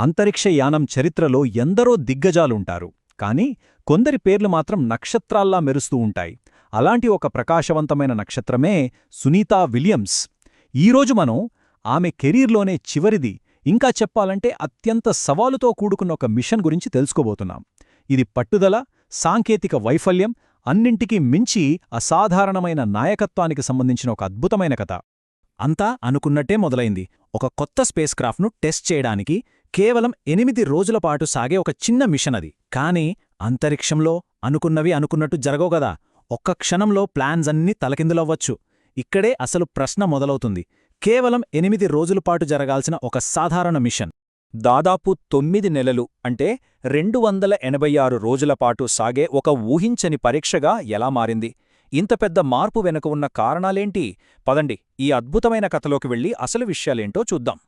అంతరిక్షయానం చరిత్రలో ఎందరో దిగ్గజాలుంటారు. కాని కొందరి పేర్లు మాత్రం నక్షత్రాల్లా మెరుస్తూ ఉంటాయి. అలాంటి ఒక ప్రకాశవంతమైన నక్షత్రమే సునీతా విలియమ్స్. ఈరోజు మనం ఆమె కెరీర్లోనే చివరిది. ఇంకా చెప్పాలంటే అత్యంత సవాలుతో కూడుకున్న ఒక మిషన్ గురించి తెలుసుకోబోతున్నాం. ఇది పట్టుదల సాంకేతిక వైఫల్యం అన్నింటికీ మించి అసాధారణమైన నాయకత్వానికి సంబంధించిన ఒక అద్భుతమైన కథ. అంతా అనుకున్నట్టే మొదలైంది. ఒక కొత్త స్పేస్ క్రాఫ్ట్ను టెస్ట్ చేయడానికి కేవలం ఎనిమిది రోజుల పాటు సాగే ఒక చిన్న మిషన్ అది. కానీ అంతరిక్షంలో అనుకున్నవి అనుకున్నట్టు జరగవు ఒక్క క్షణంలో ప్లాన్స్ అన్నీ తలకిందులవ్వచ్చు. ఇక్కడే అసలు ప్రశ్న మొదలవుతుంది. కేవలం ఎనిమిది రోజుల పాటు జరగాల్సిన ఒక సాధారణ మిషన్. దాదాపు తొమ్మిది నెలలు అంటే రెండు వందల ఎనభై ఆరు రోజులపాటు సాగే ఒక ఊహించని పరీక్షగా ఎలా మారింది? ఇంత పెద్ద మార్పు వెనుక ఉన్న కారణాలేంటి? పదండి ఈ అద్భుతమైన కథలోకి వెళ్ళి అసలు విషయాలేంటో చూద్దాం.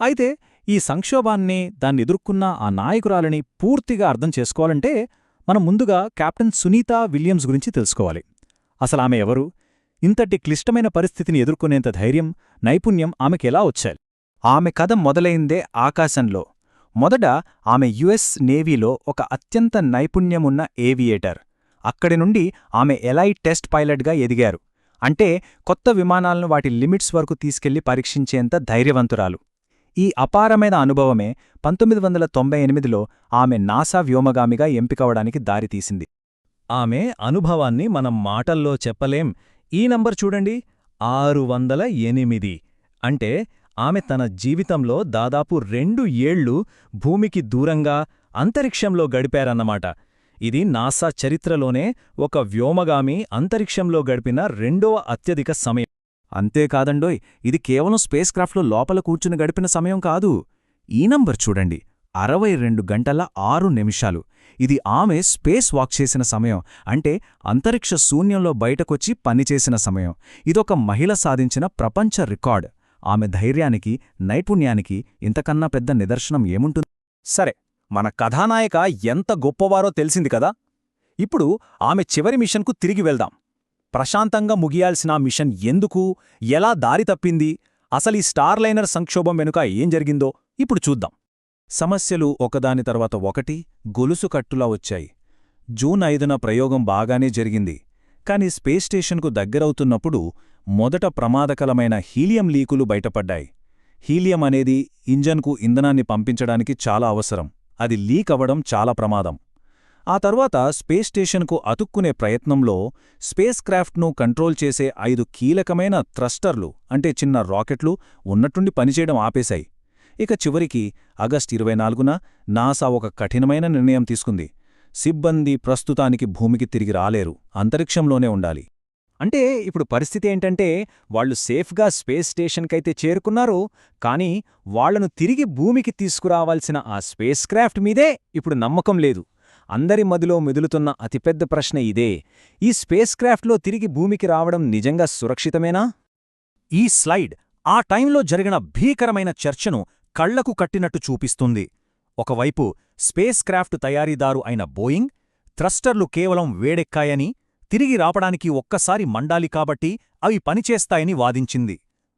అయితే ఈ సంక్షోభాన్ని దాన్నెదుర్కొన్న ఆ నాయకురాలని పూర్తిగా అర్థం చేసుకోవాలంటే మనం ముందుగా కెప్టెన్ సునీతా విలియమ్స్ గురించి తెలుసుకోవాలి. అసలామె ఎవరు? ఇంతటి క్లిష్టమైన పరిస్థితిని ఎదుర్కొనేంత ధైర్యం నైపుణ్యం ఆమెకెలా వచ్చాయి? ఆమె కథ మొదలైందే ఆకాశంలో. మొదట ఆమె యుఎస్ నేవీలో ఒక అత్యంత నైపుణ్యమున్న ఏవియేటర్. అక్కడి నుండి ఆమె ఎలై టెస్ట్ పైలట్గా ఎదిగారు. అంటే కొత్త విమానాలను వాటి లిమిట్స్ వరకు తీసుకెళ్ళి పరీక్షించేంత ధైర్యవంతురాలు. ఈ అపారమైన అనుభవమే పంతొమ్మిది వందల తొంభై ఎనిమిదిలో ఆమె నాసా వ్యోమగామిగా ఎంపికవడానికి దారితీసింది. ఆమె అనుభవాన్ని మనం మాటల్లో చెప్పలేం. ఈ నంబర్ చూడండి. ఆరు వందల ఎనిమిది. అంటే ఆమె తన జీవితంలో దాదాపు రెండు ఏళ్ళు భూమికి దూరంగా అంతరిక్షంలో గడిపారన్నమాట. ఇది నాసా చరిత్రలోనే ఒక వ్యోమగామి అంతరిక్షంలో గడిపిన రెండవ అత్యధిక సమయం. అంతేకాదండోయ్ ఇది కేవలం స్పేస్ క్రాఫ్ట్లో లోపల కూర్చుని గడిపిన సమయం కాదు. ఈ నంబర్ చూడండి. అరవై రెండు గంటల ఆరు నిమిషాలు. ఇది ఆమె స్పేస్ వాక్ చేసిన సమయం. అంటే అంతరిక్ష శూన్యంలో బయటకొచ్చి పనిచేసిన సమయం. ఇదొక మహిళ సాధించిన ప్రపంచ రికార్డ్. ఆమె ధైర్యానికి నైపుణ్యానికి ఇంతకన్నా పెద్ద నిదర్శనం ఏముంటుంది? సరే మన కథానాయక ఎంత గొప్పవారో తెలిసింది కదా? ఇప్పుడు ఆమె చివరి మిషన్కు తిరిగి వెళ్దాం. ప్రశాంతంగా ముగియాల్సిన మిషన్ ఎందుకు ఎలా దారి తప్పింది అసలీ స్టార్లైనర్ సంక్షోభం వెనుక ఏం జరిగిందో ఇప్పుడు చూద్దాం. సమస్యలు ఒకదాని తర్వాత ఒకటి గొలుసు కట్టులా వచ్చాయి. జూన్ ఐదున ప్రయోగం బాగానే జరిగింది. కాని స్పేస్ స్టేషన్కు దగ్గరవుతున్నప్పుడు మొదట ప్రమాదకరమైన హీలియం లీకులు బయటపడ్డాయి. హీలియం అనేది ఇంజన్కు ఇంధనాన్ని పంపించడానికి చాలా అవసరం. అది లీక్ అవ్వడం చాలా ప్రమాదం. ఆ తర్వాత స్పేస్ స్టేషన్కు అతుక్కునే ప్రయత్నంలో స్పేస్ క్రాఫ్ట్ను కంట్రోల్ చేసే ఐదు కీలకమైన థ్రస్టర్లు అంటే చిన్న రాకెట్లు ఉన్నట్టుండి పనిచేయడం ఆపేశాయి. ఇక చివరికి ఆగస్ట్ ఇరవై నాలుగున నాసా ఒక కఠినమైన నిర్ణయం తీసుకుంది. సిబ్బంది ప్రస్తుతానికి భూమికి తిరిగి రాలేరు అంతరిక్షంలోనే ఉండాలి. అంటే ఇప్పుడు పరిస్థితి ఏంటంటే వాళ్ళు సేఫ్గా స్పేస్ స్టేషన్కైతే చేరుకున్నారు కానీ వాళ్ళను తిరిగి భూమికి తీసుకురావాల్సిన ఆ స్పేస్ క్రాఫ్ట్ మీదే ఇప్పుడు నమ్మకం లేదు. అందరి మదిలో మెదులుతున్న అతిపెద్ద ప్రశ్న ఇదే. ఈ స్పేస్ క్రాఫ్ట్లో తిరిగి భూమికి రావడం నిజంగా సురక్షితమేనా? ఈ స్లైడ్ ఆ టైంలో జరిగిన భీకరమైన చర్చను కళ్ళకు కట్టినట్టు చూపిస్తుంది. ఒకవైపు స్పేస్ క్రాఫ్ట్ తయారీదారు అయిన బోయింగ్ థ్రస్టర్లు కేవలం వేడెక్కాయని తిరిగి రాపడానికి ఒక్కసారి మండాలి కాబట్టి అవి పనిచేస్తాయని వాదించింది.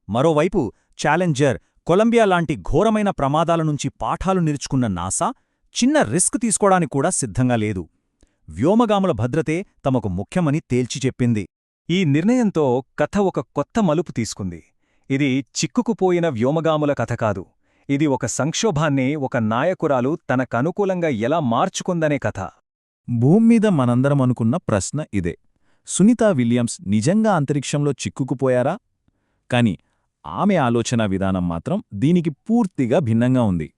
మరోవైపు ఛాలెంజర్ కొలంబియా లాంటి ఘోరమైన ప్రమాదాల నుంచి పాఠాలు నిలుచుకున్న నాసా చిన్న రిస్క్ తీసుకోవడానికి కూడా సిద్ధంగా లేదు. వ్యోమగాముల భద్రతే తమకు ముఖ్యమని తేల్చి చెప్పింది. ఈ నిర్ణయంతో కథ ఒక కొత్త మలుపు తీసుకుంది. ఇది చిక్కుకుపోయిన వ్యోమగాముల కథ కాదు. ఇది ఒక సంక్షోభాన్ని ఒక నాయకురాలు తనకనుకూలంగా ఎలా మార్చుకుందనే కథ. భూమ్మీద మనందరం అనుకున్న ప్రశ్న ఇదే. సునీతా విలియమ్స్ నిజంగా అంతరిక్షంలో చిక్కుకుపోయారా? కాని ఆమె ఆలోచనా విధానం మాత్రం దీనికి పూర్తిగా భిన్నంగా ఉంది.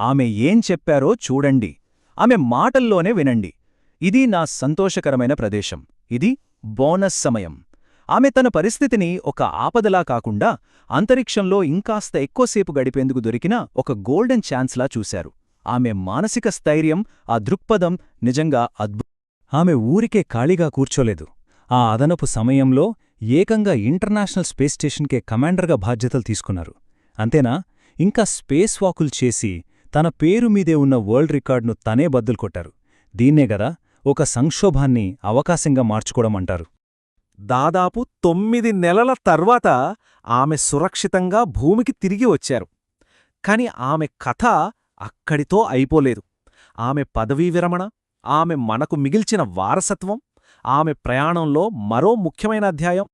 ఆమె ఏం చెప్పారో చూడండి. ఆమె మాటల్లోనే వినండి. ఇది నా సంతోషకరమైన ప్రదేశం. ఇది బోనస్ సమయం. ఆమె తన పరిస్థితిని ఒక ఆపదలా కాకుండా అంతరిక్షంలో ఇంకాస్త ఎక్కువసేపు గడిపేందుకు దొరికిన ఒక గోల్డెన్ ఛాన్స్లా చూశారు. ఆమె మానసిక స్థైర్యం ఆ దృక్పథం నిజంగా అద్భుతం. ఆమె ఊరికే ఖాళీగా కూర్చోలేదు. ఆ అదనపు సమయంలో ఏకంగా ఇంటర్నేషనల్ స్పేస్ స్టేషన్కే కమాండర్గా బాధ్యతలు తీసుకున్నారు. అంతేనా? ఇంకా స్పేస్ వాకులు చేసి తన పేరు మీదే ఉన్న వరల్డ్ రికార్డును తనే బద్దులు కొట్టారు. దీన్నే గదా ఒక సంక్షోభాన్ని అవకాశంగా మార్చుకోవడం అంటారు. దాదాపు తొమ్మిది నెలల తర్వాత ఆమె సురక్షితంగా భూమికి తిరిగి వచ్చారు. కాని ఆమె కథ అక్కడితో అయిపోలేదు. ఆమె పదవీ విరమణ ఆమె మనకు మిగిల్చిన వారసత్వం ఆమె ప్రయాణంలో మరో ముఖ్యమైన అధ్యాయం.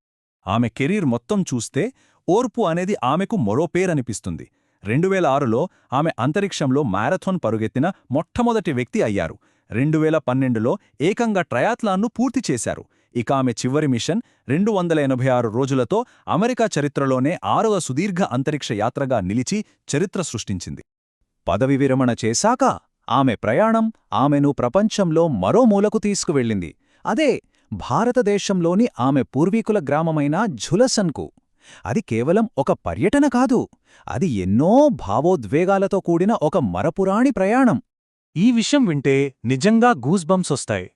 ఆమె కెరీర్ మొత్తం చూస్తే ఓర్పు అనేది ఆమెకు మరో పేరనిపిస్తుంది. రెండువేల ఆరులో ఆమె అంతరిక్షంలో మ్యారథాన్ పరుగెత్తిన మొట్టమొదటి వ్యక్తి అయ్యారు. రెండువేల పన్నెండులో ఏకంగా ట్రయాత్లాన్ను పూర్తి చేశారు. ఇక ఆమె చివరి మిషన్ రెండు వందల ఎనభై ఆరు రోజులతో అమెరికా చరిత్రలోనే ఆరవ సుదీర్ఘ అంతరిక్ష యాత్రగా నిలిచి చరిత్ర సృష్టించింది. పదవి విరమణ చేశాక ఆమె ప్రయాణం ఆమెను ప్రపంచంలో మరో మూలకు తీసుకువెళ్ళింది. అదే భారతదేశంలోని ఆమె పూర్వీకుల గ్రామమైన ఝులసన్కు అది కేవలం ఒక పర్యటన కాదు అది ఎన్నో భావోద్వేగాలతో కూడిన ఒక మరపురాణి ప్రయాణం. ఈ విషయం వింటే నిజంగా గూస్ వస్తాయి.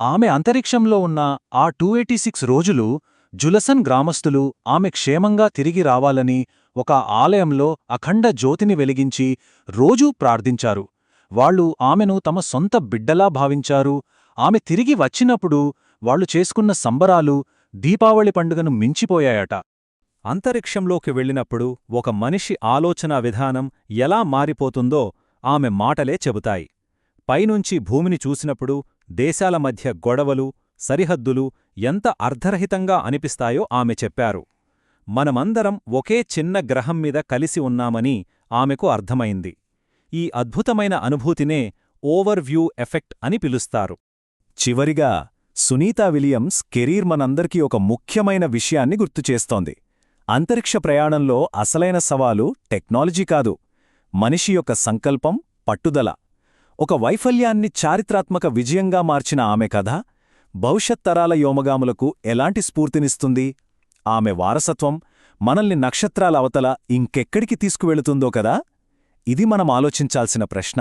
ఆమె అంతరిక్షంలో ఉన్న ఆ టూ ఎయిటీ సిక్స్ రోజులు జులసన్ గ్రామస్తులు ఆమె క్షేమంగా తిరిగి రావాలని ఒక ఆలయంలో అఖండ జ్యోతిని వెలిగించి రోజూ ప్రార్థించారు. వాళ్ళు ఆమెను తమ సొంత బిడ్డలా భావించారు. ఆమె తిరిగి వచ్చినప్పుడు వాళ్ళు చేసుకున్న సంబరాలు దీపావళి పండుగను మించిపోయాయట. అంతరిక్షంలోకి వెళ్ళినప్పుడు ఒక మనిషి ఆలోచనా విధానం ఎలా మారిపోతుందో ఆమె మాటలే చెబుతాయి. పైనుంచి భూమిని చూసినప్పుడు దేశాల మధ్య గొడవలు సరిహద్దులు ఎంత అర్ధరహితంగా అనిపిస్తాయో ఆమె చెప్పారు. మనమందరం ఒకే చిన్న గ్రహం మీద కలిసి ఉన్నామని ఆమెకు అర్థమైంది. ఈ అద్భుతమైన అనుభూతినే ఓవర్వ్యూ ఎఫెక్ట్ అని పిలుస్తారు. చివరిగా సునీతా విలియమ్స్ కెరీర్ మనందరికీ ఒక ముఖ్యమైన విషయాన్ని గుర్తుచేస్తోంది అంతరిక్ష ప్రయాణంలో అసలైన సవాలు టెక్నాలజీ కాదు. మనిషి యొక్క సంకల్పం పట్టుదల. ఒక వైఫల్యాన్ని చారిత్రాత్మక విజయంగా మార్చిన ఆమె కథ భవిష్యత్ తరాల యోమగాములకు ఎలాంటి స్ఫూర్తినిస్తుంది? ఆమె వారసత్వం మనల్ని నక్షత్రాల అవతల ఇంకెక్కడికి తీసుకువెళుతుందో కదా? ఇది మనం ఆలోచించాల్సిన ప్రశ్న.